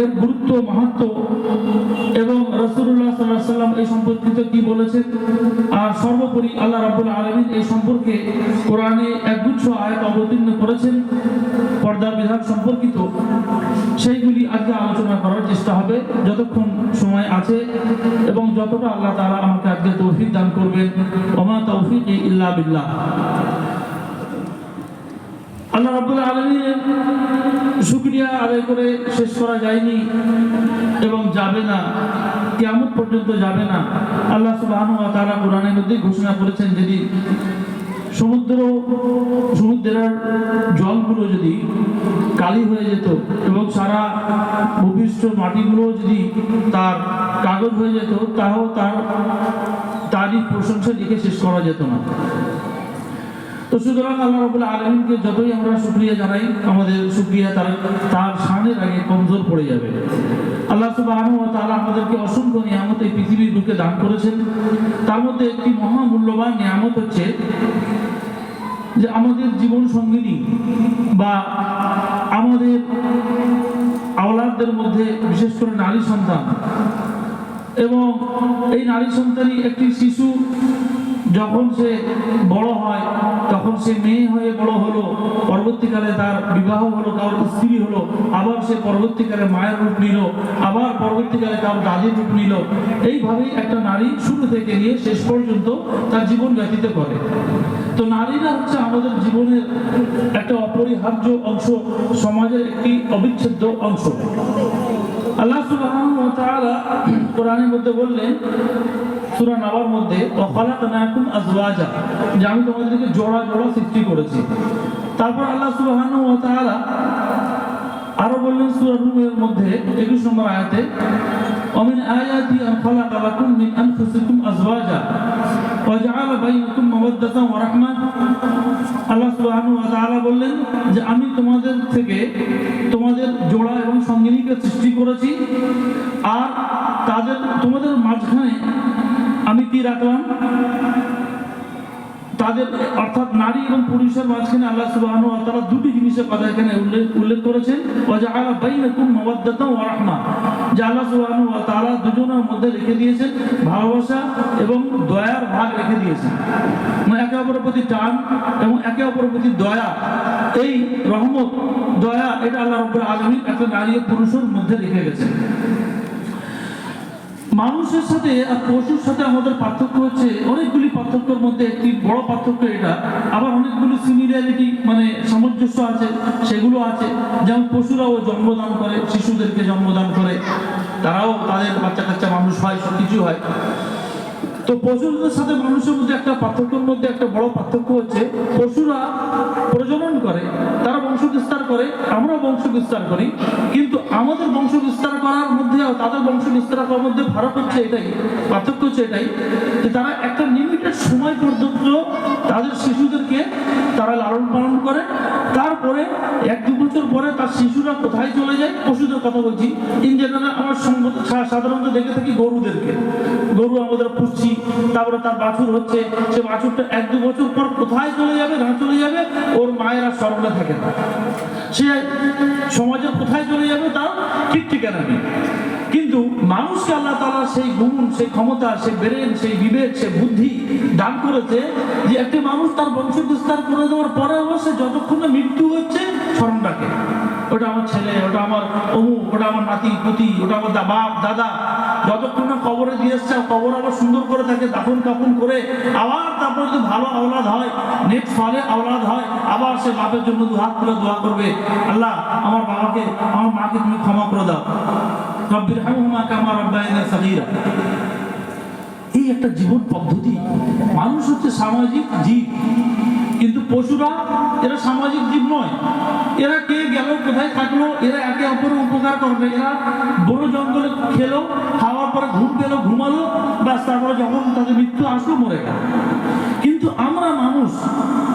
এর গুরুত্ব, মাহাত্ম এবং রসুল্লাহ সাল্লাহ সাল্লাম এই সম্পর্কিত কি বলেছেন? আর সর্বোপরি আল্লাহ রাবুল আলমিন এই সম্পর্কে কোরআনে একগুচ্ছ আয়াত অবতীর্ণ করেছেন, পর্দা বিধান সম্পর্কিত। সেইগুলি আজকে আলোচনা করার চেষ্টা হবে, যতক্ষণ সময় আছে এবং যতটা আল্লাহ তাআলা আমাকে আজকে তৌফিক দান করবেন, ওমা তৌফিক ইল্লা বিল্লাহ। আল্লাহ রাব্বুল আলামিনের শুকরিয়া আদায় করে শেষ করা যায়নি এবং যাবে না কেমন পর্যন্ত যাবে না। আল্লাহ সুবহানাহু তারা কোরআনের মধ্যে ঘোষণা করেছেন যদি সমুদ্র, সমুদ্রের জলগুলো যদি কালি হয়ে যেত এবং সারা ভূপৃষ্ঠ মাটিগুলো যদি তার কাগজ হয়ে যেত, তাও তার, তারই প্রশংসা লিখে শেষ করা যেত না। তো সুতরাং আল্লাহ রবুল্লা আলমিনকে যতই আমরা শুক্রিয়া জানাই, আমাদের শুক্রিয়া তার তার সামনের আগে কমজোর পড়ে যাবে। আল্লাহ সুবাহ তারা আমাদেরকে অসংখ্য নিয়ামত এই পৃথিবীর বুকে দান করেছেন। তার মধ্যে একটি মহামূল্যবান নিয়ামত হচ্ছে যে আমাদের জীবন সঙ্গিনী বা আমাদের আওলাদদের মধ্যে বিশেষ করে নারী সন্তান এবং এই নারী সন্তানই একটি শিশু যখন সে বড় হয়, তখন সে মেয়ে হয়ে বড় হলো, পরবর্তীকালে তার বিবাহ হলো, কারোর স্ত্রী হলো, আবার সে পরবর্তীকালে মায়ের রূপ নিল, আবার পরবর্তীকালে কারোর দাদির রূপ নিল। এইভাবেই একটা নারী শুরু থেকে নিয়ে শেষ পর্যন্ত তার জীবন ব্যতীত করে। তো নারীরা হচ্ছে আমাদের জীবনের একটা অপরিহার্য অংশ, সমাজের একটি অবিচ্ছেদ্য অংশ। আল্লাহ ওয়া কোরআনের মধ্যে বললেন সূরা নাবার মধ্যে ওয়া খালাকনাকুম আজওয়াজা যে আমি তোমাদেরকে জোড়া জোড়া সৃষ্টি করেছি তারপর আল্লাহ সুবহানাহু ওয়া তাআলা আরো বললেন সূরা নূরের মধ্যে 21 নম্বর আয়াতে ومن آياته أن خلق لكم من أنفسكم أزواجا وجعل بينكم مودة ورحمة আল্লাহ সুবহানাহু ওয়া তাআলা বললেন যে আমি তোমাদের থেকে তোমাদের জোড়া এবং সঙ্গিনীকে সৃষ্টি করেছি আর তাদের তোমাদের মাঝখানে আমি কি রাখলাম? তাদের অর্থাৎ নারী এবং পুরুষের মাঝখানে আল্লাহ ওয়া তাআলা দুটি জিনিসের কথা এখানে উল্লেখ উল্লেখ করেছেন। রাহমা যে আল্লাহ তাআলা দুজনের মধ্যে রেখে দিয়েছেন, ভালোবাসা এবং দয়ার ভাগ রেখে দিয়েছেন। মানে একে অপরের প্রতি টান এবং একে অপরের প্রতি দয়া, এই রহমত, দয়া, এটা আল্লাহ রাব্বুল আলামিন একটা নারী ও পুরুষের মধ্যে রেখে গেছেন। মানুষের সাথে আর পশুর সাথে আমাদের পার্থক্য হচ্ছে অনেকগুলি পার্থক্যের মধ্যে একটি বড় পার্থক্য এটা। আবার অনেকগুলি সিমিলারিটি মানে সামঞ্জস্য আছে, সেগুলো আছে। যেমন পশুরাও জন্মদান করে, শিশুদেরকে জন্মদান করে। তারাও তাদের বাচ্চা কাচ্চা মানুষ হয় সব কিছু হয়। তো পশুদের সাথে মানুষের মধ্যে একটা পার্থক্যের মধ্যে একটা বড় পার্থক্য হচ্ছে, পশুরা প্রজনন করে, তারা বংশ বিস্তার করে, আমরা বংশ বিস্তার করি। কিন্তু আমাদের বংশ বিস্তার করার মধ্যে তাদের বংশ বিস্তার করার মধ্যে ফারাক হচ্ছে এটাই, পার্থক্য হচ্ছে এটাই যে তারা একটা লিমিটেড সময় পর্যন্ত তাদের শিশুদেরকে তারা লালন পালন করে। তারপরে এক দু বছর পরে তার শিশুরা কোথায় চলে যায়, পশুদের কথা বলছি। ইন জেনারেল আমার সাধারণত দেখে থাকি গরুদেরকে। গরু আমাদের পুষছি, তারপরে তার বাছুর হচ্ছে। সে বাছুরটা এক দু বছর পর কোথায় চলে যাবে, না চলে যাবে, ওর মায়ের স্মরণে থাকে না। সে সমাজে কোথায় চলে যাবে তার ঠিক ঠিকানা নেই। কিন্তু মানুষকে আল্লাহ তালা সেই গুণ, সেই ক্ষমতা, সেই ব্রেন, সেই বিবেক, সেই বুদ্ধি দান করেছে যে একটি মানুষ তার বংশ বিস্তার করে দেওয়ার পরে অবশ্যই যতক্ষণ মৃত্যু হচ্ছে, স্মরণ রাখে। ওটা আমার ছেলে, ওটা আমার অমুক, ওটা আমার নাতি, পুতি, ওটা আমার বাপ, দাদা। যতক্ষণ না কবরে দিয়ে এসছে কবর আবার সুন্দর করে তাকে দাফন কাফন করে আবার তারপর যদি ভালো আওলাদ হয় নেক্সট ফলে আওলাদ হয়, আবার সে বাপের জন্য দু হাত তুলে দোয়া করবে, আল্লাহ, আমার বাবাকে, আমার মাকে তুমি ক্ষমা করে দাও। এই একটা জীবন পদ্ধতি। মানুষ হচ্ছে সামাজিক জীব। কিন্তু পশুরা, এরা সামাজিক জীব নয়। এরা কে গেল, কোথায় থাকল, এরা একে অপরের উপকার করবে। এরা বড় জঙ্গলে খেলো, খাওয়ার পরে ঘুম পেল, ঘুমালো, ব্যাস, তারপরে যখন তাদের মৃত্যু আসলো, মরে গেল। কিন্তু আমরা মানুষ,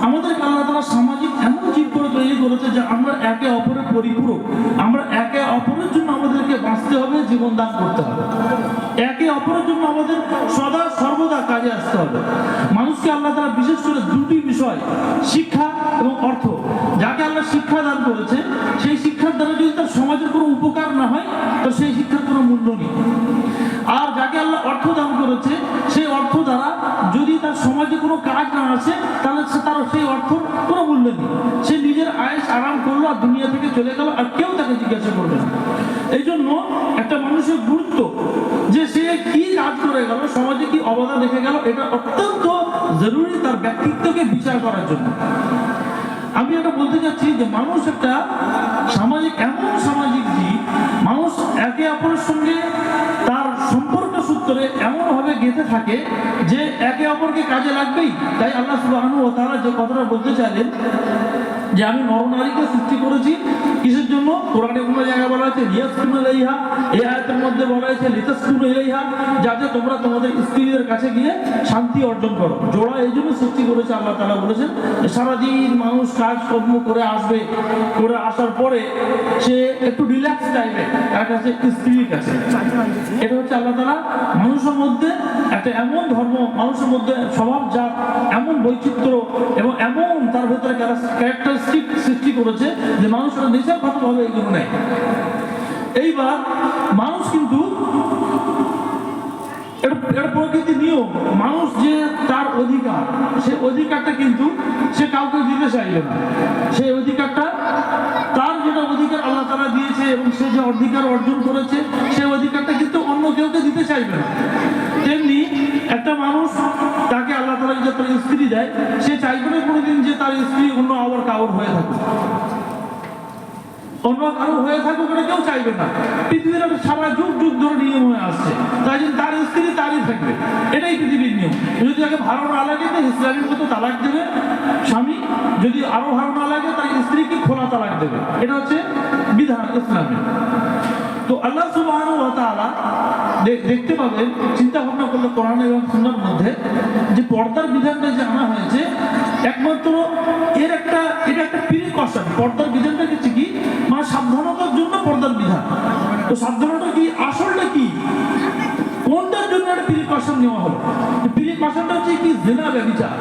আমাদের আল্লাহ তারা সামাজিক এমন জীব তৈরি করেছে যে আমরা একে অপরের পরিপূরক। আমরা একে অপরের জন্য আমাদেরকে বাঁচতে হবে, জীবন দান করতে হবে। একে অপরের জন্য আমাদের সদা সর্বদা কাজে আসতে হবে। মানুষকে আল্লাহ তারা বিশেষ করে দুটি বিষয়, শিক্ষা এবং অর্থ। যাকে আল্লাহ শিক্ষা দান করেছে, সেই শিক্ষার দ্বারা যদি তার সমাজের কোনো উপকার না হয়, তো সেই শিক্ষার কোনো মূল্য নেই। আর যাকে আল্লাহ অর্থ দান করেছে, সেই অর্থ দ্বারা যদি তার সমাজে কোনো কাজ না আসে, তাহলে তার সেই অর্থ কোনো মূল্য নেই। সে নিজের আয়েস আরাম করল আর দুনিয়া থেকে চলে গেল আর কেউ তাকে জিজ্ঞাসা করবে না। এই জন্য একটা মানুষের গুরুত্ব যে সে কি কাজ করে গেল, সমাজে কি অবদান রেখে গেল, এটা অত্যন্ত জরুরি তার ব্যক্তিত্বকে বিচার করার জন্য। আমি এটা বলতে চাচ্ছি যে মানুষ একটা সামাজিক, এমন সামাজিক জীব মানুষ একে অপরের সঙ্গে তার সম্পর্ক সূত্রে এমনভাবে গেঁথে থাকে যে একে অপরকে কাজে লাগবেই। তাই আল্লাহ সুবহানাহু ওয়া তাআলা যে কথাটা বলতে চাইলেন, যে আমি নরনারীকে সৃষ্টি করেছি, কিসের জন্য? কোরআনে কোনো জায়গায় বলা হয়েছে লিয়াসকুনু ইলাইহা এই আয়াতের মধ্যে বলা হয়েছে লিতাসকুনু ইলাইহা যাতে তোমরা তোমাদের স্ত্রীদের কাছে গিয়ে শান্তি অর্জন করো। জোড়া এই জন্য সৃষ্টি করেছে আল্লাহ তালা বলেছেন সারাদিন মানুষ কাজ কর্ম করে আসবে, করে আসার পরে সে একটু রিল্যাক্স টাইমে তার কাছে স্ত্রীর কাছে। এটা হচ্ছে আল্লাহ তাআলা মানুষের মধ্যে একটা এমন ধর্ম, মানুষের মধ্যে স্বভাব যা এমন বৈচিত্র্য এবং এমন তার ভেতরে ক্যারেক্টারিস্টিক সৃষ্টি করেছে যে মানুষরা নিজের ভাবে এগুলো নেয় এইবার মানুষ কিন্তু এটা নিয়ম, মানুষ যে তার অধিকার, সে অধিকারটা কিন্তু সে কাউকে দিতে চাইবে না। সেই অধিকারটা, তার যেটা অধিকার আল্লাহ তারা দিয়েছে এবং সে যে অধিকার অর্জন করেছে, সেই অধিকারটা কিন্তু অন্য কেউকে দিতে চাইবে না। তেমনি একটা মানুষ তাকে আল্লাহ তালা যদি তার স্ত্রী দেয়, সে চাইবে না কোনোদিন যে তার স্ত্রী অন্য আবার কাউর হয়ে থাকুক। হয়ে থাকুক এটা কেউ চাইবে না। পৃথিবীর সারা যুগ যুগ ধরে নিয়ম হয়ে আসছে। তাই জন্য তার স্ত্রী তারই থাকবে। এটাই পৃথিবীর নিয়ম। যদি তাকে ভালো না লাগে তো ইসলামের মতো তালাক দেবে। স্বামী, যদি আরও ভালো না লাগে তার স্ত্রীকে খোলা তালাক দেবে। এটা হচ্ছে বিধান ইসলামের। তো আল্লাহ তাআলা দেখতে পাবেন, চিন্তা ভাবনা করলে কোরআন এবং সুন্নাহর মধ্যে যে পর্দার বিধানটা যে আনা হয়েছে, একমাত্র এর একটা, এটা একটা প্রিকশন পর্দার বিধানটা হচ্ছে কি? মানে সাবধানতার জন্য পর্দার বিধান। তো সাবধানতা কি, আসলটা কি? কোনটার জন্য একটা প্রিকশন নেওয়া হলো? প্রিকশনটা হচ্ছে কি জেনা ব্যবচার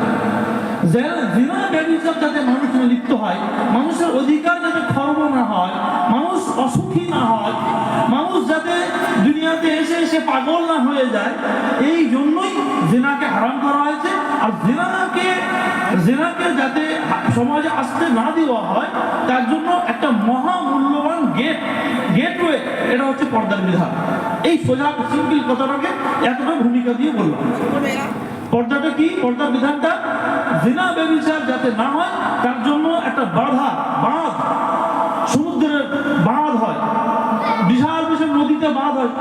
যাতে মানুষ লিপ্ত হয়, মানুষের অধিকার যাতে খর্ব না হয়, মানুষ অসুখী না হয়, মানুষ যাতে দুনিয়াতে এসে এসে পাগল না হয়ে যায়, এই জন্যই জেনাকে হারাম করা হয়েছে। আর জেনাকে জেনাকে যাতে সমাজে আসতে না দেওয়া হয়, তার জন্য একটা মহা মূল্যবান গেট গেটওয়ে এটা হচ্ছে পর্দার বিধান। এই সোজা সিম্পল কথাটাকে এতটা ভূমিকা দিয়ে বললাম। পর্দাটা কি? পর্দার বিধানটা জিনা ব্যবচার যাতে না হয়, তার জন্য একটা বাধা, বাঁধ, সমুদ্রের বাঁধ হয়। বিশাল বিশাল নদীতে বাঁধ হয়।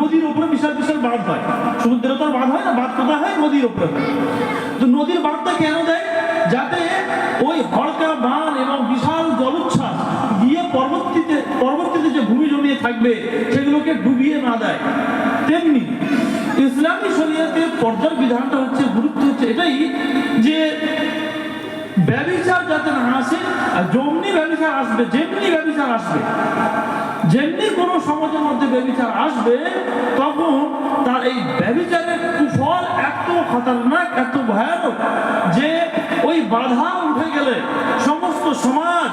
নদীর উপরে বিশাল বিশাল বাঁধ হয়। সমুদ্রে তো বাঁধ হয় না, বাঁধ কোথায় হয়? নদীর উপরে তো নদীর বাঁধটা কেন দেয়? যাতে ওই হড়কা বান এবং বিশাল জলোচ্ছ্বাস গিয়ে পরবর্তীতে পরবর্তীতে যে ভূমি জমিয়ে থাকবে, সেগুলোকে ডুবিয়ে না দেয়। ইসলামী শরীয়তে পর্দার বিধানটা হচ্ছে, গুরুত্ব হচ্ছে এটাই যে ব্যবিচার যাতে না আসে, আর যেমনি ব্যবিচার আসবে, যেমনি ব্যবিচার আসবে, যেমনি কোনো সমাজের মধ্যে ব্যবিচার আসবে, তখন তার এই ব্যবিচারের কুফল এত খতরনাক, এত ভয়ানক যে ওই বাধা উঠে গেলে সমস্ত সমাজ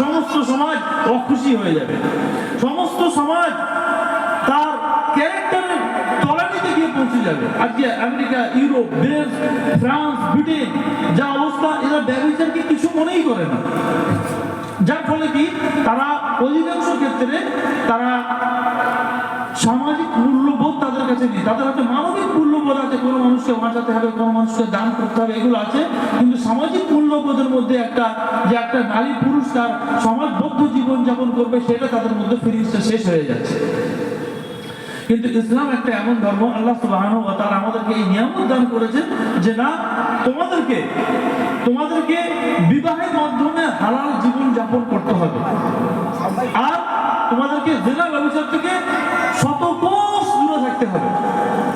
সমস্ত সমাজ অখুশি হয়ে যাবে। সমস্ত সমাজ যাবে। আজকে আমেরিকা, ইউরোপ, দেশ, ফ্রান্স, ব্রিটেন, যা অবস্থা, এরা ব্যবচারকে কিছু মনেই করে না। যার ফলে কি? তারা অধিকাংশ ক্ষেত্রে তারা সামাজিক মূল্যবোধ তাদের কাছে নেই। তাদের হাতে মানবিক মূল্যবোধ আছে। কোনো মানুষকে বাঁচাতে হবে, কোনো মানুষকে দান করতে হবে, এগুলো আছে। কিন্তু সামাজিক মূল্যবোধের মধ্যে একটা, যে একটা নারী পুরুষ তার সমাজবদ্ধ জীবন যাপন করবে, সেটা তাদের মধ্যে ফিরিয়ে শেষ হয়ে যাচ্ছে। কিন্তু ইসলাম একটা এমন ধর্ম, আল্লাহ সুবাহ ওয়া আমাদেরকে এই নিয়ামত দান করেছে যে না, তোমাদেরকে তোমাদেরকে বিবাহের মাধ্যমে হালাল জীবন যাপন করতে হবে। আর তোমাদেরকে জেলা ব্যবচার থেকে শত কোষ দূরে থাকতে হবে।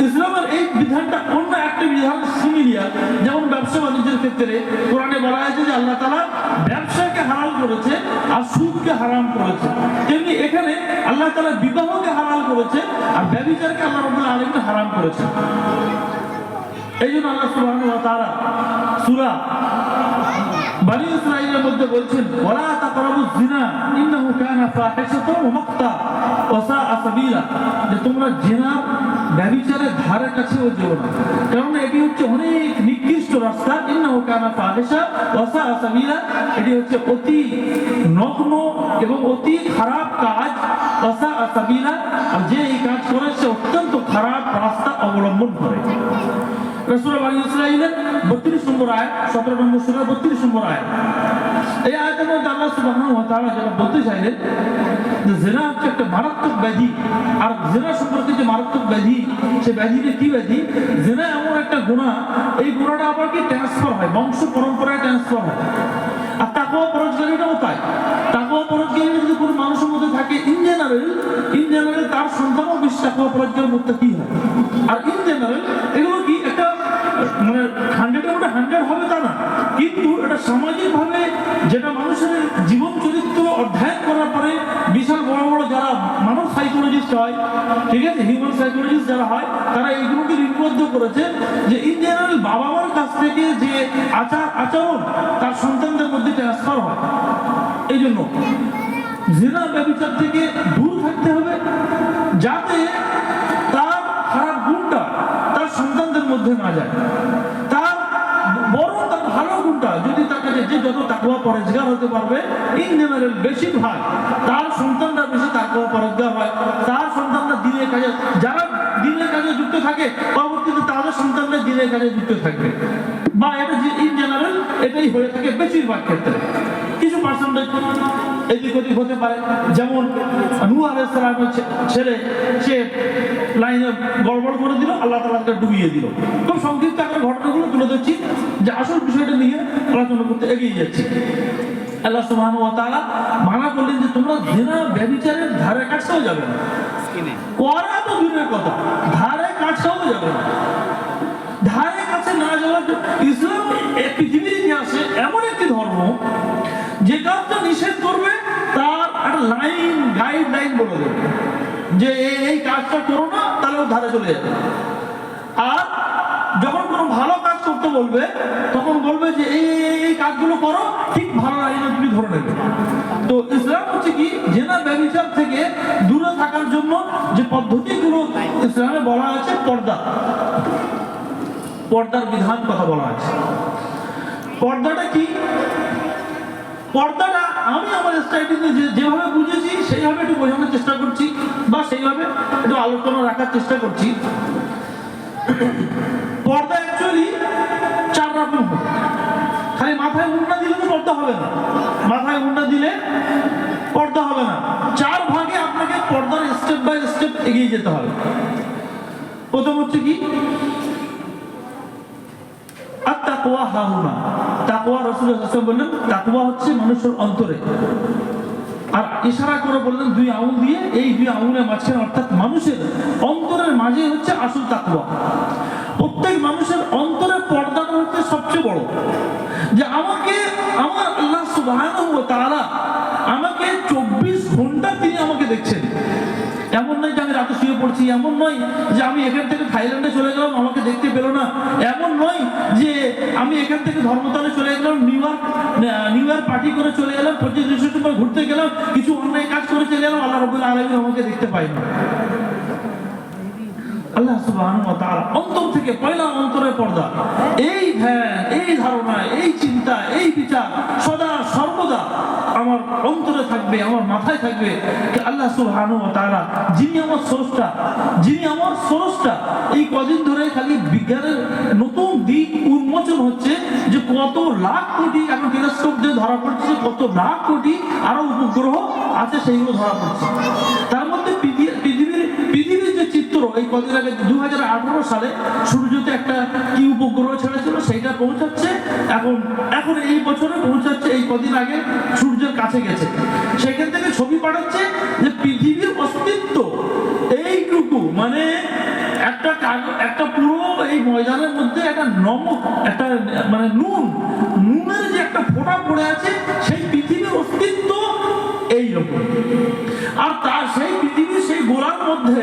ইসলামের এই বিধানটা অন্য একটা বিধান? সিমিলিয়া। যেমন ব্যবসা বাণিজ্যের ক্ষেত্রে কোরআনে বলা হয়েছে যে আল্লাহ তালা ব্যবসাকে হারাল করেছে আর সুদকে হারাম করেছে। তেমনি এখানে আল্লাহ তালা বিবাহকে হারাল করেছে আর ব্যবিচারকে আল্লাহ রবুল্লাহ আলমকে হারাম করেছে। এই জন্য আল্লাহ সুবহানাহু তারা সুরা বানি ইসরাঈলের মধ্যে বলছেন, ওয়ালা তাকরাবুজ জিনা ইন্নাহু কানা ফাহিশাতান ওয়া মাকতা ওয়া সাআ সাবিলা। যে তোমরা জিনা ব্যভিচারের ধারে কাছেও যেও না। কারণ এটি হচ্ছে অনেক নিকৃষ্ট রাস্তা। কানা ফাহিশা ওয়া সাআ এটি হচ্ছে অতি নগ্ন এবং অতি খারাপ কাজ। সাআ সাবিলা। আর যে এই কাজ করে, সে অত্যন্ত খারাপ রাস্তা অবলম্বন করে। রসুল বানি ইসরাইলের বত্রিশ নম্বর আয় সতেরো নম্বর সুরা বত্রিশ নম্বর আয় এই আয়তের মধ্যে আল্লাহ সুবহানাহু ওয়া তাআলা যেটা বলতে চাইলেন, যে জেনা হচ্ছে একটা মারাত্মক ব্যাধি। আর জেনা সম্পর্কে যে মারাত্মক ব্যাধি, সে ব্যাধিটা কি ব্যাধি? জেনা এমন একটা গুণা, এই গুণাটা আবার কি ট্রান্সফার হয়? বংশ পরম্পরায় ট্রান্সফার হয়। আর তাকওয়া পরজগারিটাও তাই। তাকওয়া পরজগারি যদি কোনো মানুষের মধ্যে থাকে ইন জেনারেল ইন জেনারেল তার সন্তানও বেশি তাকওয়া পরজগার মধ্যে কি হয়? আর ইন জেনারেল এগুলো কি? হান্ড্রেডের হান্ড্রেড হবে তা না। কিন্তু এটা সামাজিকভাবে যেটা মানুষের জীবন চরিত্র অধ্যয়ন করার পরে বিশাল বড় বড় যারা মানব সাইকোলজিস্ট হয়, ঠিক আছে হিউম্যান সাইকোলজিস্ট যারা হয়, তারা এইগুলোকে লিপিবদ্ধ করেছে যে ইন জেনারেল বাবা মার কাছ থেকে যে আচার আচরণ তার সন্তানদের মধ্যে ট্রান্সফার হয়। এই জন্য জেনা ব্যবচার থেকে দূর থাকতে হবে যাতে তার খারাপ গুণটা তার সন্তানদের মধ্যে না যায়। তার যত তাকুয়া পরেজগার হতে পারবে ইন জেনারেল বেশিরভাগ তার সন্তানরা বেশি তাকুয়া পরেজগার হয়। তার সন্তানরা দিনের কাজে, যারা দিনের কাজে যুক্ত থাকে, পরবর্তীতে তাদের সন্তানরা দিনের কাজে যুক্ত থাকবে। বা এটা ইন জেনারেল এটাই হয়ে থাকে বেশিরভাগ ক্ষেত্রে। কিছু পার্সেন্টেজ এদিক ওদিক হতে পারে। যেমন নূহ আলাইসালামের ছেলে সে লাইনে গড়বড় করে দিল আল্লাহ তালাকে ডুবিয়ে দিল। খুব সংক্ষিপ্ত আকারে ঘটনাগুলো তুলে ধরছি যে আসল বিষয়টা নিয়ে আলোচনা করতে এগিয়ে যাচ্ছি। আল্লাহ সুবহানাহু ওয়া তাআলা মানা করলেন যে তোমরা জেনা ব্যভিচারের ধারে কাছেও যাবে না। করা তো দূরের কথা ধারে কাছেও যাবে না। ধারে কাছে না যাওয়ার ইসলাম পৃথিবীর ইতিহাসে এমন একটি ধর্ম যে কাজটা নিষেধ করবে, তার একটা লাইন গাইডলাইন বলে দেবে। যে এই কাজটা করো না, তাহলে ধারে চলে যাবে। আর যখন কোনো ভালো কাজ করতে বলবে, তখন বলবে যে এই- এই কাজগুলো করো, ঠিক ভালো লাইনে তুমি ধরে নেবে। তো ইসলাম হচ্ছে কি জেনা ব্যবচার থেকে দূরে থাকার জন্য যে পদ্ধতিগুলো ইসলামে বলা আছে পর্দা। পর্দার বিধান কথা বলা আছে পর্দাটা কি? পর্দাটা আমি আমার স্টাইলিতে যেভাবে বুঝেছি, সেইভাবে একটু বোঝানোর চেষ্টা করছি বা সেইভাবে একটু আলোচনা রাখার চেষ্টা করছি। পর্দা অ্যাকচুয়ালি চার রকম খালি মাথায় উন্না দিলে তো পর্দা হবে না। মাথায় উন্না দিলে পর্দা হবে না। চার ভাগে আপনাকে পর্দার স্টেপ বাই স্টেপ এগিয়ে যেতে হবে। প্রথম হচ্ছে কি? আর তাকওয়া হাহুনা রাসূলুল্লাহ সাল্লাল্লাহু বললেন, তাকওয়া হচ্ছে মানুষের অন্তরে। আর ইশারা করে বললেন, দুই আঙুল দিয়ে, এই দুই আঙুলের মাঝখানে অর্থাৎ মানুষের অন্তরের মাঝে হচ্ছে আসল তাকওয়া। প্রত্যেক মানুষের অন্তরের পর্দাটা হচ্ছে সবচেয়ে বড়। যে আমাকে, আমার আল্লাহ ওয়া তাআলা আমাকে চব্বিশ ঘণ্টা তিনি আমাকে দেখছেন। এমন নয় যে আমি রাতে শুয়ে পড়ছি, এমন নয় যে আমি এখান থেকে থাইল্যান্ডে চলে গেলাম, আমাকে দেখতে পেল না। এমন নয় যে আমি এখান থেকে ধর্মতলে চলে গেলাম, New York New York party করে চলে গেলাম, পঁচিশ ডিসেম্বর ঘুরতে গেলাম, কিছু অন্যায় কাজ করে চলে গেলাম, আল্লাহ রবুল্লা আলমী আমাকে দেখতে পাই না আল্লাহ সুবহানাহু অন্তর থেকে পয়লা অন্তরের পর্দা। এই ধ্যান, এই ধারণা, এই চিন্তা, এই বিচার সদা সর্বদা আমার অন্তরে থাকবে, আমার মাথায় থাকবে যে আল্লাহ সুবহানাহু ওয়া তাআলা যিনি আমার স্রষ্টা, যিনি আমার স্রষ্টা, এই কদিন ধরে খালি বিজ্ঞানের নতুন দিক উন্মোচন হচ্ছে যে কত লাখ কোটি এখন টেলিস্কোপ দিয়ে ধরা পড়ছে, কত লাখ কোটি আরও উপগ্রহ আছে সেইগুলো ধরা পড়ছে। এই কদিন আগে দু সালে সূর্যতে একটা কি উপগ্রহ ছেড়েছিল, সেইটা পৌঁছাচ্ছে। এখন এখন এই বছরে পৌঁছাচ্ছে, এই কদিন আগে সূর্যের কাছে গেছে। সেখান থেকে ছবি পাঠাচ্ছে যে পৃথিবীর অস্তিত্ব এইটুকু মানে একটা একটা পুরো এই ময়দানের মধ্যে একটা নমক একটা মানে নুন, নুনের যে একটা ফোঁটা পড়ে আছে, সেই পৃথিবীর অস্তিত্ব এইরকম। আর তার সেই গোলার মধ্যে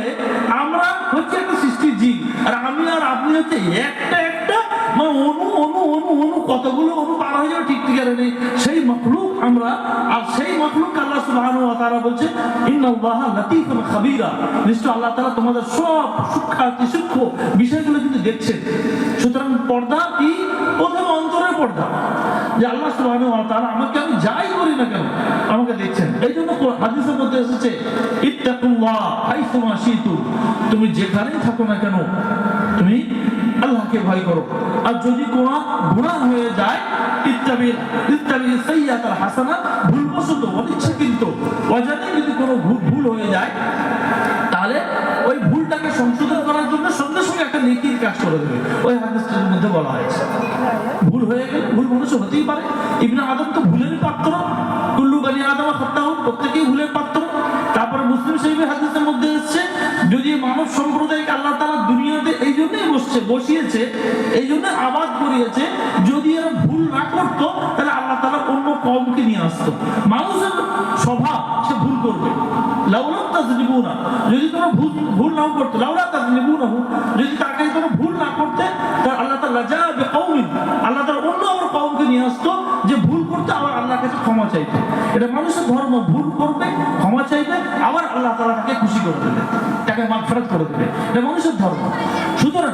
আমরা হচ্ছে একটা সৃষ্টির জীব। আর আমি আর আপনি হচ্ছে একটা একটা মানে অনু অনু অনু অনু, কতগুলো অনু পার হয়ে যাবে ঠিক নেই। সেই মখলুক আমরা, আর সেই মখলুক আল্লাহ বলছে নিশ্চয় আল্লাহ তোমাদের সব সূক্ষ্ম বিষয়গুলো কিন্তু দেখছেন। সুতরাং পর্দা কি? প্রথমে অন্তরের পর্দা। যে আল্লাহ সুবহানাহু ওয়া তাআলা আমাকে আমি যাই করি না কেন, আমাকে দেখছেন এই জন্য হাদিসের মধ্যে এসেছে, ইত্তাকুল্লাহ হাইসুমা শিতু। তুমি যেখানেই থাকো না কেন, তুমি আল্লাহকে ভয় করো। আর যদি কোনো গুনাহ হয়ে যায় ইত্তাবির ইত্তাবির সাইয়াতাল হাসানা, ভুলবশত অনিচ্ছাকৃত। অজানে যদি কোনো ভুল হয়ে যায়, তাহলে ওই ভুলটাকে সংশোধন করার জন্য সঙ্গে সঙ্গে একটা নেকির কাজ করে দেবে। ওই হাদিসটার মধ্যে বলা হয়েছে। ভুল হয়ে গেলে, ভুল মানুষ হতেই পারে। ইবনে আদম তো ভুলেরই পাত্র। কুল্লু বানি আদম হত্যা হোক প্রত্যেকেই ভুলের পাত্র। তারপরে মুসলিম শরীফের হাদিসের মধ্যে এসছে, যদি মানব সম্প্রদায়কে আল্লাহ তাআলা দুনিয়াতে এই জন্যই বসছে, বসিয়েছে, এই জন্য আবাদ করিয়েছে, যদি এরা ভুল না করতো, তাহলে আল্লাহ তাআলা অন্য কমকে নিয়ে আসতো। মানুষের স্বভাব সে ভুল করবে। যদি তোমরা ভুল ভুল নাও যদি তাকে তোমরা ভুল না করতে তাহলে আল্লাহ আল্লাহ অন্য কওমকে নিয়ে আসতো যে ভুল করতে আবার কাছে ক্ষমা চাইতে। এটা মানুষের ধর্ম, ভুল করবে, ক্ষমা চাইবে, আবার আল্লাহ তাকে খুশি করে দেবে, তাকে মাগফিরাত করে দেবে। এটা মানুষের ধর্ম। সুতরাং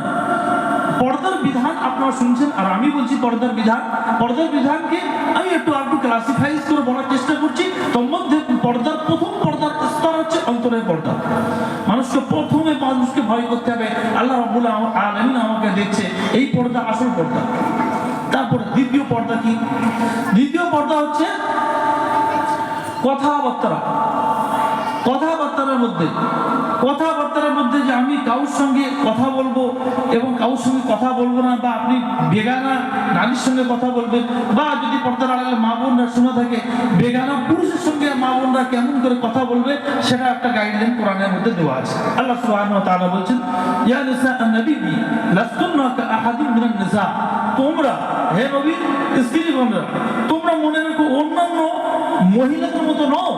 পর্দার বিধান আপনারা শুনছেন, আর আমি বলছি পর্দার বিধান। পর্দার বিধানকে আমি একটু একটু ক্লাসিফাইজ করে বলার চেষ্টা করছি। তোর মধ্যে পর্দার প্রথম অন্তরের পর্দা মানুষকে প্রথমে মানুষকে ভয় করতে হবে। আল্লাহ রাব্বুল আলমিন আমাকে দেখছে এই পর্দা আসল পর্দা। তারপরে দ্বিতীয় পর্দা কি? দ্বিতীয় পর্দা হচ্ছে কথাবার্তা। কথাবার্তার মধ্যে কথাবার্তার মধ্যে যে আমি কাউর সঙ্গে কথা বলব এবং কাউর সঙ্গে কথা বলব না বা আপনি বেগানা নারীর সঙ্গে কথা বলবেন বা যদি পর্দার আড়ালে মা বোনরা শুনে থাকে, বেগানা পুরুষের সঙ্গে মা বোনরা কেমন করে কথা বলবে সেটা একটা গাইডলাইন কোরআনের মধ্যে দেওয়া আছে। আল্লাহ সুবহানাহু ওয়া তাআলা বলছেন, ইয়া নিসা আন-নবী লাস্তুন্না আহাদিন মিনান নিসা। তোমরা, হে নবী স্ত্রীগণরা তোমরা মনে রাখো অন্যান্য মহিলাদের মতো নও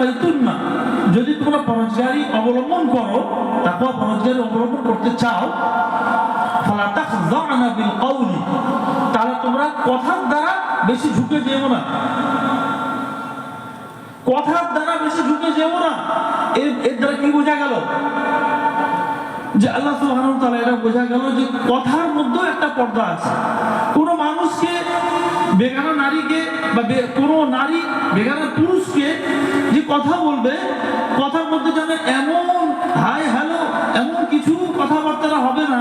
এলিক তাকাইতুন না যদি তোমরা পরজগারি অবলম্বন করো তাকওয়া পরজগারি অবলম্বন করতে চাও, ফালা তাখযানা বিল কওলি। তাহলে তোমরা কথার দ্বারা বেশি ঝুঁকে যেও না। কথার দ্বারা বেশি ঝুঁকে যেও না। এর এর দ্বারা কি বোঝা গেল? যে আল্লাহ সুবহানাহু ওয়া তাআলা এটা বোঝা গেল যে কথার মধ্যেও একটা পর্দা আছে। কোনো মানুষকে বেগানা নারীকে বা কোনো নারী, বেগানা পুরুষকে যে কথা বলবে, কথার মধ্যে যেন এমন, হাই হ্যালো, এমন কিছু কথাবার্তা হবে না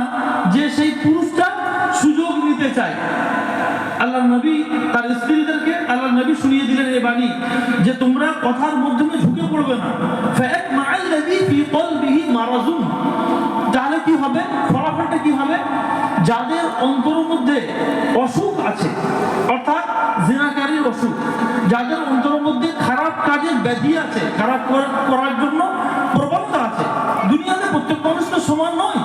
যে সেই পুরুষটা সুযোগ নিতে চায়। আল্লাহ নবী তার স্ত্রীদেরকে আল্লাহ নবী শুনিয়ে দিলেন এই বাণী যে তোমরা কথার মাধ্যমে ঝুঁকে পড়বে না। তাহলে কি হবে? ফলাফলটা কি হবে? যাদের অন্তরের মধ্যে অসুখ আছে, অর্থাৎ জিনাকারীর অসুখ, যাদের অন্তরের মধ্যে খারাপ কাজের ব্যাধি আছে, খারাপ করার- জন্য প্রবণতা আছে, দুনিয়াতে প্রত্যেক মানুষ তো সমান নয়।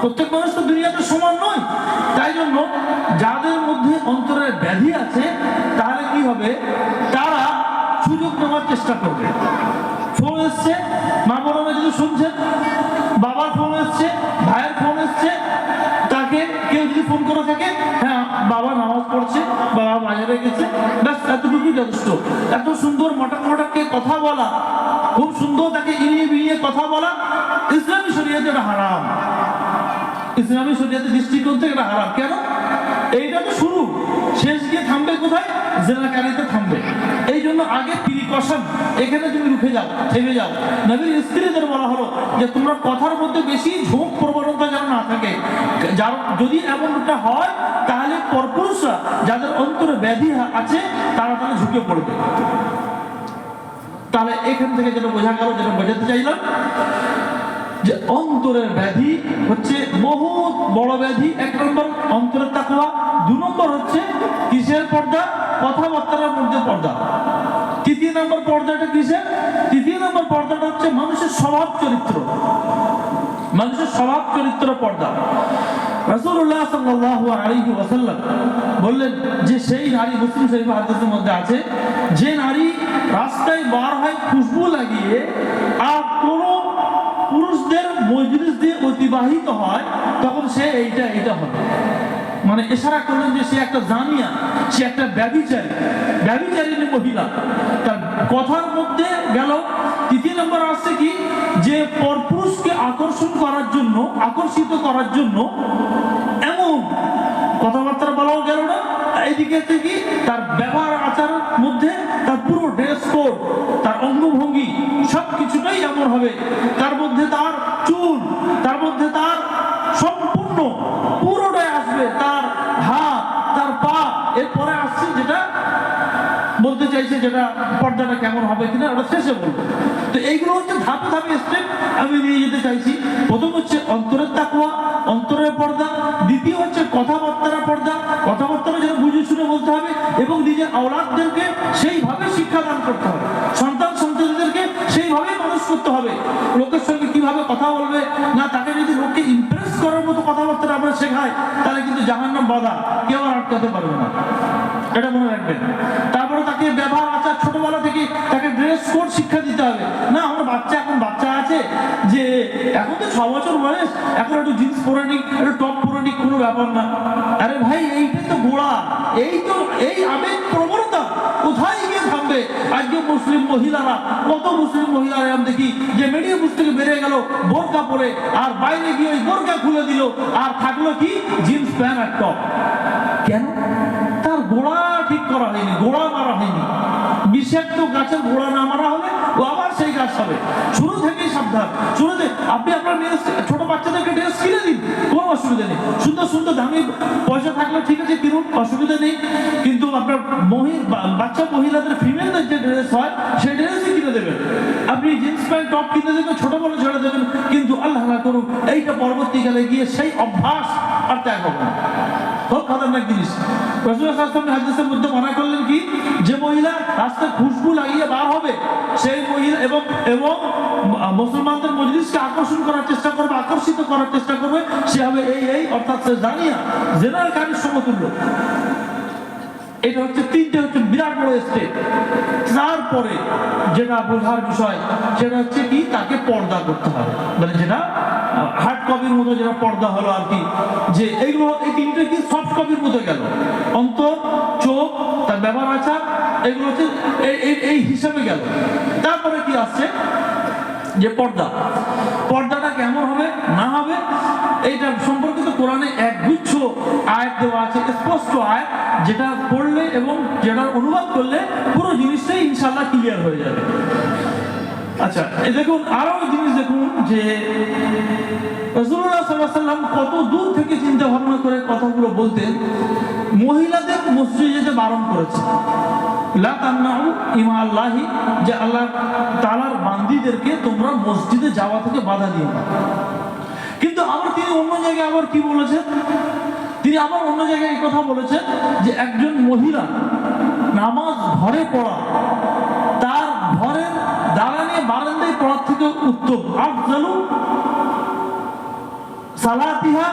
প্রত্যেক মানুষ তো দুনিয়াতে সমান নয়। তাই জন্য যাদের মধ্যে অন্তরের ব্যাধি আছে, তাহলে কি হবে? তারা সুযোগ নেওয়ার চেষ্টা করবে। ফোন এসছে, মা বোনেরা যদি শুনছেন, বাবার ফোন এসছে বাজারে গেছে। ব্যাস, এতটুকুই যথেষ্ট। এত সুন্দর মোটা মোটাকে কথা বলা, খুব সুন্দর তাকে ইনিয়ে বিনিয়ে কথা বলা, ইসলামী শরীয়তে এটা হারাম। ইসলামী দৃষ্টিকোণ থেকে এটা কেন? এইটা তো শুরু। শেষ গিয়ে থামবে কোথায়? জেনাকারিতে থামবে। এই জন্য আগে প্রিকশন, এখানে তুমি রুখে যাও, থেমে যাও। নবীর স্ত্রীদের বলা হলো যে, তোমরা কথার মধ্যে বেশি ঝোঁক প্রবণতা যেন না থাকে। যার যদি এমনটা হয়, তাহলে পরপুরুষরা যাদের অন্তরে ব্যাধি আছে, তারা তাহলে ঝুঁকে পড়বে। তাহলে এখান থেকে যেটা বোঝা গেল যেটা বোঝাতে চাইলাম যে অন্তরের ব্যাধি হচ্ছে বহুত বড় ব্যাধি, এক নম্বর অন্তরের তাকওয়া, দু নম্বর হচ্ছে কিসের পর্দা? কথাবার্তার মধ্যে পর্দা। তৃতীয় নম্বর পর্দাটা কিসের? তৃতীয় নম্বর পর্দাটা হচ্ছে মানুষের স্বভাব চরিত্র। মানুষের স্বভাব চরিত্র পর্দা। রাসূলুল্লাহ সাল্লাল্লাহু আলাইহি ওয়াসাল্লাম বললেন, যে সেই নারী মুসলিম শরীফ হাদিসের মধ্যে আছে, যে নারী রাস্তায় বার হয় খুশবু লাগিয়ে আর কোনো পুরুষদের মজলিস দিয়ে অতিবাহিত হয়, তখন সে এইটা এইটা হবে। মানে এছাড়া করলেন যে সে একটা জানিয়া সে একটা ব্যবিচারী ব্যবিচারিণী মহিলা। তার কথার মধ্যে গেল, তৃতীয় নম্বর আসছে কি, যে পরপুরুষকে আকর্ষণ করার জন্য, আকর্ষিত করার জন্য এমন কথাবার্তা না এইদিকে থেকে তার ব্যবহার আচারের মধ্যে তার পুরো ড্রেস কোড তার অঙ্গভঙ্গি সব কিছুটাই এমন হবে। তার মধ্যে তার চুল, তার মধ্যে তার সম্পূর্ণ পুরোটাই আসবে। তার হাত তার পা, এরপরে আসছে যেটা বলতে চাইছে যেটা পর্দাটা কেমন হবে কিনা, ওটা শেষে বলব। তো এইগুলো হচ্ছে ধাপে ধাপে স্টেপ আমি নিয়ে যেতে চাইছি। প্রথম হচ্ছে অন্তরের তাকুয়া বলতে হবে এবং নিজের আওলাদদেরকে সেইভাবে শিক্ষাদান করতে হবে। সন্তান সন্ততিদেরকে সেইভাবে মানুষ করতে হবে। লোকের সঙ্গে কীভাবে কথা বলবে, না তাকে যদি লোককে ইমপ্রেস করার মতো কথাবার্তা আমরা শেখাই, তাহলে কিন্তু জাহান্নাম বাধা। কেউ আর আটকাতে পারবে না। এটা মনে রাখবেন। তারপরে তাকে ব্যবহার, আচার, ছোটবেলা থেকে তাকে ড্রেস কোড শিক্ষা দিতে হবে। না, আমার বাচ্চা এখন এখন তো ছ বছর বয়স এখন একটু জিন্স পরে একটু টপ পরে কোনো ব্যাপার না। আরে ভাই এইটাই তো গোড়া। এই তো, এই আবেগ প্রবণতা কোথায় গিয়ে থামবে? আজকে মুসলিম মহিলারা, কত মুসলিম মহিলারা আমি দেখি, যে মিডিয়া মুসলিম বেরিয়ে গেল, বোরকা পরে, আর বাইরে গিয়ে ওই বোরকা খুলে দিল, আর থাকল কি? জিন্স প্যান্ট আর টপ। কেন? তার গোড়া ঠিক করা হয়নি, গোড়া মারা হয়নি। বিষাক্ত গাছের গোড়া না মারা হলে ও আবার সেই গাছ হবে। শুরু থেকেই সাবধান। শুরুতে আপনি আপনার মেয়ে ছোট বাচ্চাদেরকে ড্রেস কিনে দিন, কোনো অসুবিধা নেই। সুন্দর সুন্দর দামি পয়সা থাকলে ঠিক আছে কিনুন, অসুবিধা নেই। কিন্তু আপনার মহি বা- বাচ্চা মহিলাদের ফিমেলদের যে ড্রেস হয়, সেই ড্রেসই কিনে দেবেন। আপনি জিন্স প্যান্ট টপ কিনে দেবেন, ছোট বলে ছেড়ে দেবেন। কিন্তু আল্লাহ করুন এইটা পরবর্তীকালে গিয়ে সেই অভ্যাস আর ত্যাগ হবে না। খুব খতরনাক জিনিস। রসুলের হাদিসের মধ্যে মানা করলেন কি? যে মহিলা রাস্তায় খুশবু লাগিয়ে বার হবে, সেই মহিলা এবং এবং মুসলমানদের মজলিসকে আকর্ষণ করার চেষ্টা করবে, আকর্ষিত করার চেষ্টা করবে, সে হবে এই এই, অর্থাৎ সে জানিয়া, জেনারেল কারির সমতুল্য। এটা হচ্ছে তিনটে হচ্ছে বিরাট বড় স্টেপ তারপরে যেটা বোঝার বিষয়, সেটা হচ্ছে কি, তাকে পর্দা করতে হবে। মানে যেটা হার্ড কপির মতো যেটা পর্দা হলো আর কি, যে এইগুলো, এই তিনটে কি সফট কপির মতো গেল? অন্তর, চোখ, তার ব্যবহার আচার, এগুলো হচ্ছে এই- হিসাবে গেল। তারপরে কি আসছে? যে পর্দা। পর্দাটা কেমন হবে, না হবে, এইটা সম্পর্কিত কোরআনে এক আয়াত দেওয়া আছে। স্পষ্ট আয়াত, যেটা পড়লে এবং যেটার অনুবাদ করলে পুরো জিনিসটাই ইনশাল্লাহ ক্লিয়ার হয়ে যাবে। আচ্ছা দেখুন আরও জিনিস দেখুন, যে রসুল্লাহ সাল্লাহ সাল্লাম কত দূর থেকে চিন্তা ভাবনা করে কথাগুলো বলতেন, মহিলাদের মসজিদে যেতে বারণ করেছে। ইমা আল্লাহি যে আল্লাহ তাআলার বান্দীদেরকে তোমরা মসজিদে যাওয়া থেকে বাধা দিও না। কিন্তু আবার তিনি অন্য জায়গায় আবার কি বলেছেন? তিনি আবার অন্য জায়গায় এই কথা বলেছেন যে একজন মহিলা নামাজ ঘরে পড়া, তার ঘরের দাঁড়ানে বারান্দায় পড়ার থেকে উত্তম। আফজালু সালাতিহা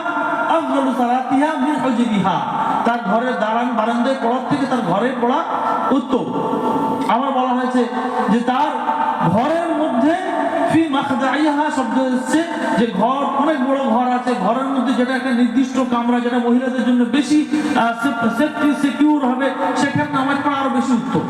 আফজালু সালাতিহা মিন হুজরিহা তার ঘরের দাঁড়ান বারান্দায় পড়ার থেকে তার ঘরে পড়া উত্তম। আবার বলা হয়েছে যে তার ঘরের মধ্যে ফি মাখদাইহা শব্দ হচ্ছে। যে ঘর, অনেক বড় ঘর আছে। ঘরের মধ্যে যেটা একটা নির্দিষ্ট কামরা, যেটা মহিলাদের জন্য বেশি সেফটি সিকিউর হবে, সেখানে নামাজ পড়া আরও বেশি উত্তম।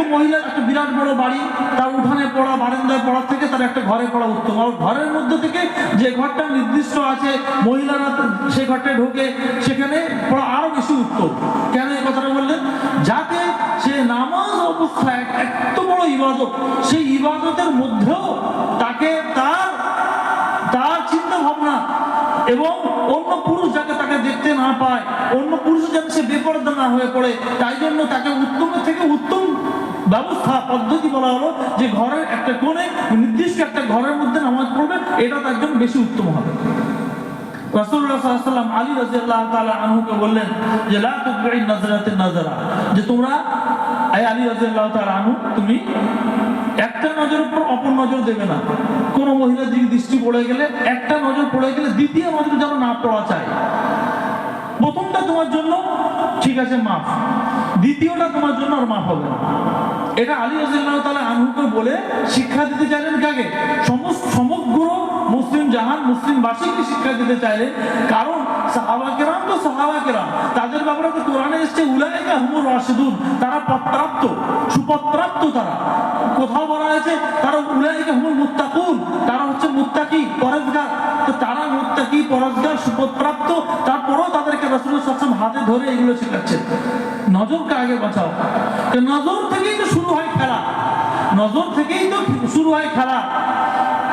একটা মহিলার একটা বিরাট বড় বাড়ি, তার উঠানে পড়া, বারান্দায় পড়ার থেকে তার একটা ঘরে পড়া উত্তম। আর ঘরের মধ্যে থেকে যে ঘরটা নির্দিষ্ট আছে, মহিলারা সে ঘরটায় ঢোকে, সেখানে পড়া আরও বেশি উত্তম। কেন এই কথাটা বললেন? যাতে সে নামাজ অবস্থায় এত বড় ইবাদত, সেই ইবাদতের মধ্যেও তাকে তার তার চিন্তা ভাবনা এবং অন্য পুরুষ যাতে তাকে দেখতে না পায়, অন্য পুরুষ যাতে সে বেপরদা না হয়ে পড়ে, তাই জন্য তাকে উত্তমের থেকে উত্তম ব্যবস্থা, পদ্ধতি বলা হলো যে ঘরের একটা কোণে নির্দিষ্ট একটা ঘরের মধ্যে নামাজ পড়বে, এটা তার জন্য বেশি উত্তম হবে। বললেন যে যে তুমি একটা উপর অপর নজর দেবে না। কোনো মহিলার দিকে দৃষ্টি পড়ে গেলে, একটা নজর পড়ে গেলে দ্বিতীয় নজর যেন না পড়া চাই প্রথমটা তোমার জন্য, ঠিক আছে, মাফ। দ্বিতীয়টা তোমার জন্য আর মাফ হবে না। এটা আলী রাজিয়াল্লাহ তাআলা আনহুকে বলে শিক্ষা দিতে চাইলেন কাকে? সমস্ত, সমগ্র মুসলিম জাহান মুসলিমবাসীকে শিক্ষা দিতে চাইলেন। কারণ সাহাবা কেরাম তো সাহাবা কেরাম তাদের ব্যাপারে তো কোরআনে এসছে, উলাইকা হুমুর রাশিদুন। তারা পদপ্রাপ্ত সুপদপ্রাপ্ত তারা। কোথাও বলা হয়েছে, তারা উলাইকা হুমুল মুত্তাকুন। তারা হচ্ছে মুত্তাকি, পরেজগার। তো তারা মুত্তাকি, পরেজগার সুপদপ্রাপ্ত তারপরেও তাদেরকে রসুলের সবসময় হাতে ধরে এগুলো শেখাচ্ছেন। নজরকে আগে বাঁচাও। নজর থেকেই শুরু হয় খেলা। নজর থেকেই তো শুরু হয় খেলা।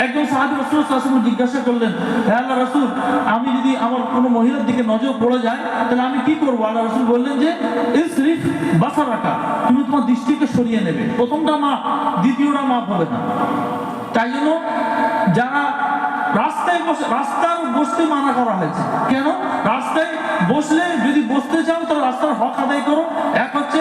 একজন সাহাবি রসুল সাল্লাল্লাহু জিজ্ঞাসা করলেন হ্যাঁ আল্লাহ রসুল, আমি যদি আমার কোনো মহিলার দিকে নজর পড়ে যায়, তাহলে আমি কি করব? আল্লাহ রসুল বললেন যে, ইসরিফ বাসা রাখা তুমি তোমার দৃষ্টিকে সরিয়ে নেবে। প্রথমটা মাপ, দ্বিতীয়টা মাপ হবে না। তাই জন্য যারা রাস্তায় বসে, রাস্তার বসতে মানা করা হয়েছে। কেন? রাস্তায় বসলে যদি বসতে চাও, তাহলে রাস্তার হক আদায় করো। এক হচ্ছে